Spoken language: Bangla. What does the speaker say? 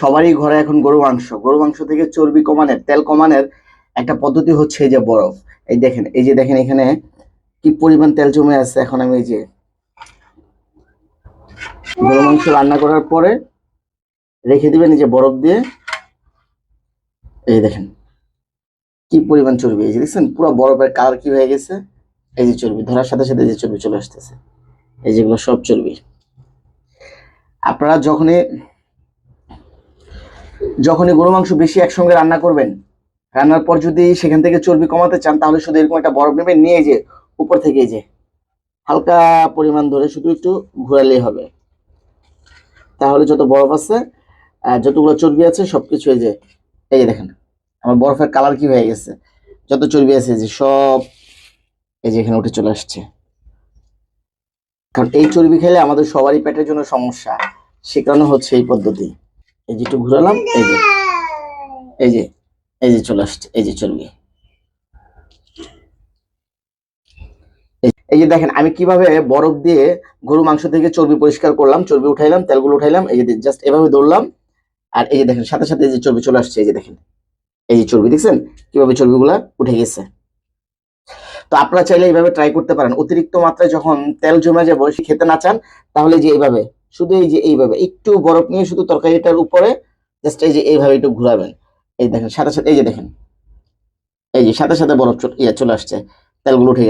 সবারই ঘরে এখন গরু মাংস। গরু মাংস থেকে চর্বি কমানোর, তেল কমানোর একটা পদ্ধতি হচ্ছে এই যে বরফ। এই দেখেন, এই যে দেখেন এখানে কি পরিমাণ তেল জমে আছে এখন আমি এই যে গরু মাংস রান্না করার পরে রেখে দিবেন এই যে বরফ দিয়ে। এই দেখেন কি পরিমাণ চর্বি, এই যে দেখছেন পুরো বরফের কালার কি হয়ে গেছে? এই যে চর্বি, ধরার সাথে সাথে যে চর্বি চলে আসতেছে। এই যেগুলো সব চর্বি। আপনারা যখনই যখনই গরু মাংস বেশি একসঙ্গে রান্না করবেন, রান্নার পর যদি সেখান থেকে চর্বি কমাতে চান, তাহলে শুধু এরকম একটা বরফ নেবেন, নিয়ে যে উপর থেকে যে হালকা পরিমাণ ধরে শুধু একটু ঘোরালেই হবে। তাহলে যত বরফ আছে যতগুলো চর্বি আছে, সবকিছু এই যে এই যে দেখেন, আমার বরফের কালার কি হয়ে গেছে? যত চর্বি আছে যে সব এই যে এখানে উঠে চলে আসছে। কারণ এই চর্বি খেলে আমাদের সবারই পেটের জন্য সমস্যা, সে কারণে হচ্ছে এই পদ্ধতি। এই যে একটু ঘুরালাম, এই যে এই যে এই যে চলে আসছে, এই যে চর্বি এই- যে দেখেন, আমি কীভাবে বরফ দিয়ে গরু মাংস থেকে চর্বি পরিষ্কার করলাম, চর্বি উঠাইলাম, তেলগুলো উঠাইলাম, এই যে জাস্ট এভাবে দৌড়লাম আর এই যে দেখেন, সাথে সাথে এই যে চর্বি চলে আসছে, এই যে দেখেন। এই যে চর্বি, দেখছেন? কীভাবে চর্বিগুলা উঠে গেছে। তো আপনারা চাইলে এইভাবে ট্রাই করতে পারেন। অতিরিক্ত মাত্রায় যখন তেল জমে যাবে খেতে না চান, তাহলে যে এইভাবে শুধু এই যে এইভাবে, একটু বরফ নিয়ে শুধু তরকারিটার উপরে জাস্ট এই যে এইভাবে একটু ঘুরাবেন। এই দেখেন সাথে সাথে এই যে দেখেন, এই যে সাথে সাথে বরফ ইয়ে চলে আসছে, তেলগুলো উঠে গেছে।